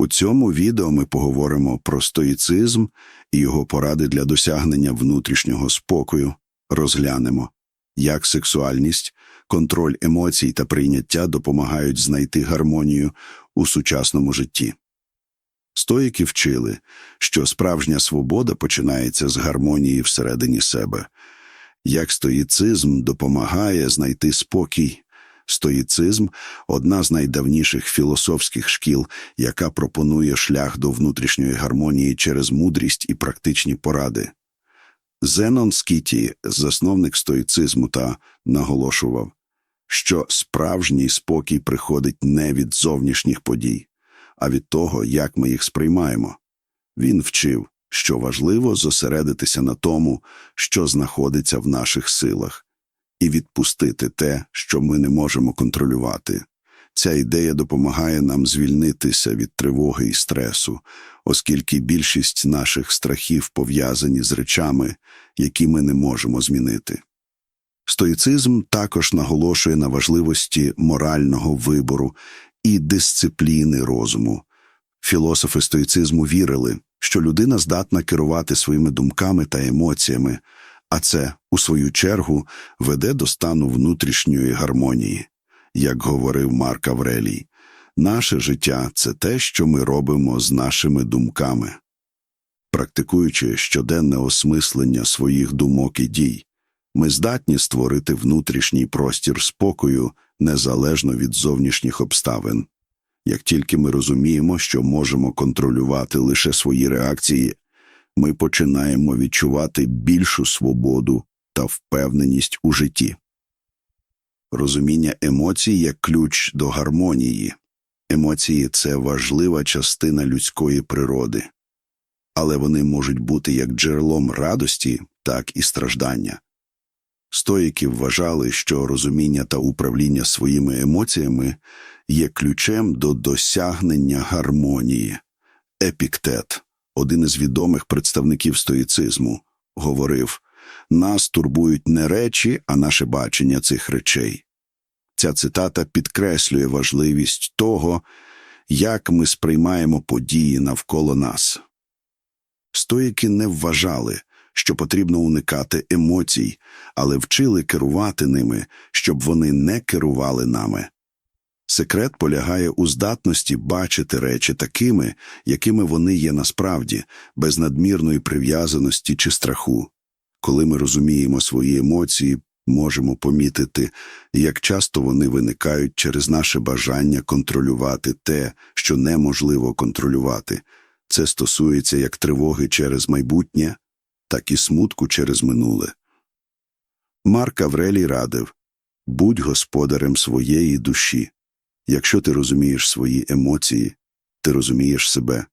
У цьому відео ми поговоримо про стоїцизм і його поради для досягнення внутрішнього спокою, розглянемо, як сексуальність, контроль емоцій та прийняття допомагають знайти гармонію у сучасному житті. Стоїки вчили, що справжня свобода починається з гармонії всередині себе. Як стоїцизм допомагає знайти спокій. Стоїцизм одна з найдавніших філософських шкіл, яка пропонує шлях до внутрішньої гармонії через мудрість і практичні поради. Зенон Скіті, засновник стоїцизму, та наголошував, що справжній спокій приходить не від зовнішніх подій, а від того, як ми їх сприймаємо. Він вчив, що важливо зосередитися на тому, що знаходиться в наших силах, і відпустити те, що ми не можемо контролювати. Ця ідея допомагає нам звільнитися від тривоги і стресу, оскільки більшість наших страхів пов'язані з речами, які ми не можемо змінити. Стоїцизм також наголошує на важливості морального вибору і дисципліни розуму. Філософи стоїцизму вірили, що людина здатна керувати своїми думками та емоціями, а це, у свою чергу, веде до стану внутрішньої гармонії. Як говорив Марк Аврелій, наше життя це те, що ми робимо з нашими думками. Практикуючи щоденне осмислення своїх думок і дій, ми здатні створити внутрішній простір спокою незалежно від зовнішніх обставин. Як тільки ми розуміємо, що можемо контролювати лише свої реакції, ми починаємо відчувати більшу свободу та впевненість у житті. Розуміння емоцій як ключ до гармонії. Емоції це важлива частина людської природи, але вони можуть бути як джерелом радості, так і страждання. Стоїки вважали, що розуміння та управління своїми емоціями є ключем до досягнення гармонії. Епіктет, один із відомих представників стоїцизму, говорив нас турбують не речі, а наше бачення цих речей. Ця цитата підкреслює важливість того, як ми сприймаємо події навколо нас. Стоїки не вважали, що потрібно уникати емоцій, але вчили керувати ними, щоб вони не керували нами. Секрет полягає у здатності бачити речі такими, якими вони є насправді, без надмірної прив'язаності чи страху. Коли ми розуміємо свої емоції, можемо помітити, як часто вони виникають через наше бажання контролювати те, що неможливо контролювати. Це стосується як тривоги через майбутнє, так і смутку через минуле. Марк Аврелій радив будь господарем своєї душі. Якщо ти розумієш свої емоції, ти розумієш себе.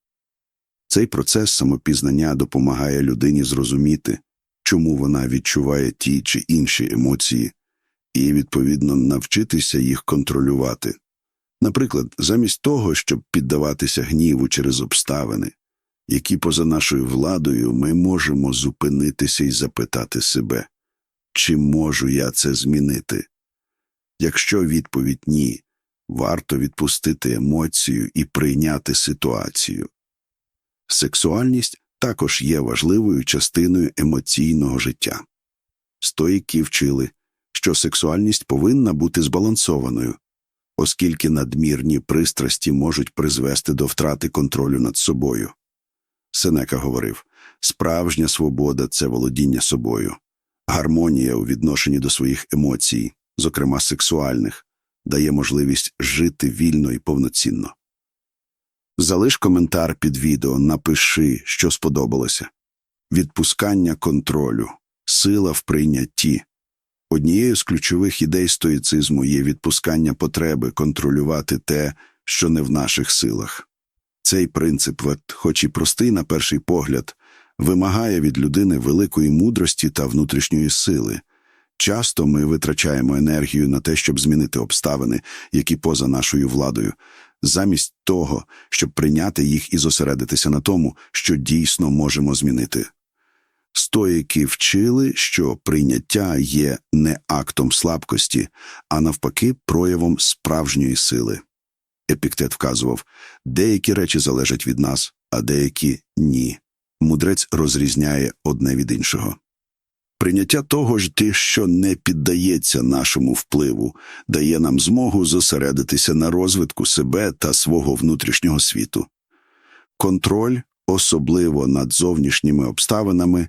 Цей процес самопізнання допомагає людині зрозуміти, чому вона відчуває ті чи інші емоції, і, відповідно, навчитися їх контролювати. Наприклад, замість того, щоб піддаватися гніву через обставини, які поза нашою владою ми можемо зупинитися і запитати себе, чи можу я це змінити? Якщо відповідь ні, варто відпустити емоцію і прийняти ситуацію. Сексуальність також є важливою частиною емоційного життя. Стоїки вчили, що сексуальність повинна бути збалансованою, оскільки надмірні пристрасті можуть призвести до втрати контролю над собою. Сенека говорив справжня свобода це володіння собою, гармонія у відношенні до своїх емоцій, зокрема сексуальних, дає можливість жити вільно і повноцінно. Залиш коментар під відео, напиши, що сподобалося. Відпускання контролю, сила в прийнятті. Однією з ключових ідей стоїцизму є відпускання потреби контролювати те, що не в наших силах. Цей принцип, хоч і простий на перший погляд, вимагає від людини великої мудрості та внутрішньої сили. Часто ми витрачаємо енергію на те, щоб змінити обставини, які поза нашою владою, замість того, щоб прийняти їх і зосередитися на тому, що дійсно можемо змінити. Стоїки вчили, що прийняття є не актом слабкості, а навпаки, проявом справжньої сили. Епіктет вказував, деякі речі залежать від нас, а деякі ні. Мудрець розрізняє одне від іншого. Прийняття того ж ти, що не піддається нашому впливу, дає нам змогу зосередитися на розвитку себе та свого внутрішнього світу. Контроль, особливо над зовнішніми обставинами,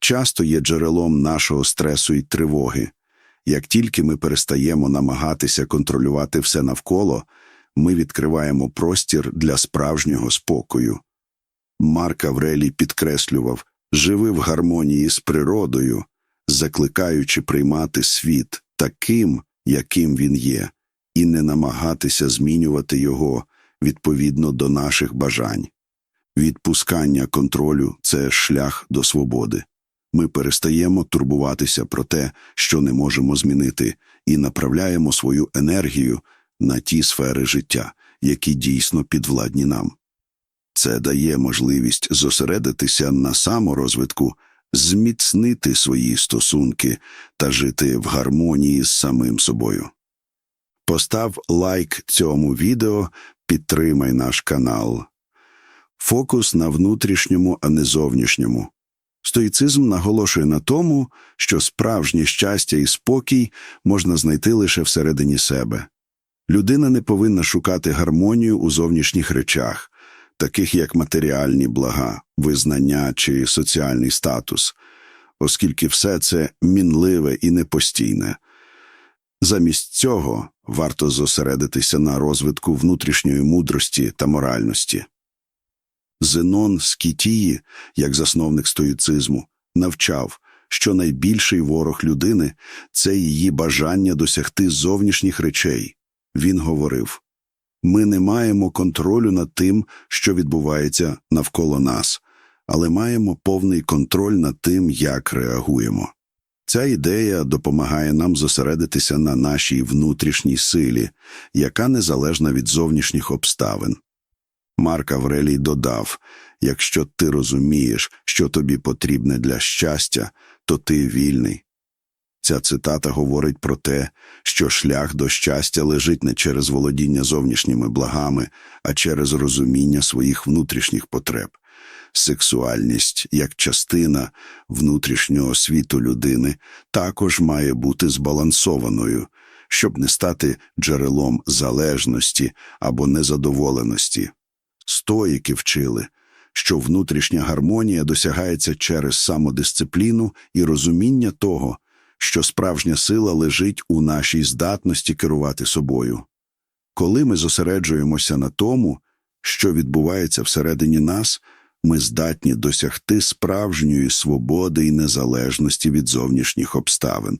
часто є джерелом нашого стресу і тривоги. Як тільки ми перестаємо намагатися контролювати все навколо, ми відкриваємо простір для справжнього спокою. Марк Аврелій підкреслював живи в гармонії з природою, закликаючи приймати світ таким, яким він є, і не намагатися змінювати його відповідно до наших бажань. Відпускання контролю це шлях до свободи. Ми перестаємо турбуватися про те, що не можемо змінити, і направляємо свою енергію на ті сфери життя, які дійсно підвладні нам. Це дає можливість зосередитися на саморозвитку, зміцнити свої стосунки та жити в гармонії з самим собою. Постав лайк цьому відео, підтримай наш канал. Фокус на внутрішньому, а не зовнішньому. Стоїцизм наголошує на тому, що справжнє щастя і спокій можна знайти лише всередині себе. Людина не повинна шукати гармонію у зовнішніх речах, таких як матеріальні блага, визнання чи соціальний статус, оскільки все це мінливе і непостійне. Замість цього варто зосередитися на розвитку внутрішньої мудрості та моральності. Зенон з Кітії, як засновник стоїцизму, навчав, що найбільший ворог людини це її бажання досягти зовнішніх речей. Він говорив ми не маємо контролю над тим, що відбувається навколо нас, але маємо повний контроль над тим, як реагуємо. Ця ідея допомагає нам зосередитися на нашій внутрішній силі, яка незалежна від зовнішніх обставин. Марк Аврелій додав якщо ти розумієш, що тобі потрібне для щастя, то ти вільний. Ця цитата говорить про те, що шлях до щастя лежить не через володіння зовнішніми благами, а через розуміння своїх внутрішніх потреб. Сексуальність, як частина внутрішнього світу людини, також має бути збалансованою, щоб не стати джерелом залежності або незадоволеності. Стоїки вчили, що внутрішня гармонія досягається через самодисципліну і розуміння того, що справжня сила лежить у нашій здатності керувати собою. Коли ми зосереджуємося на тому, що відбувається всередині нас, ми здатні досягти справжньої свободи і незалежності від зовнішніх обставин.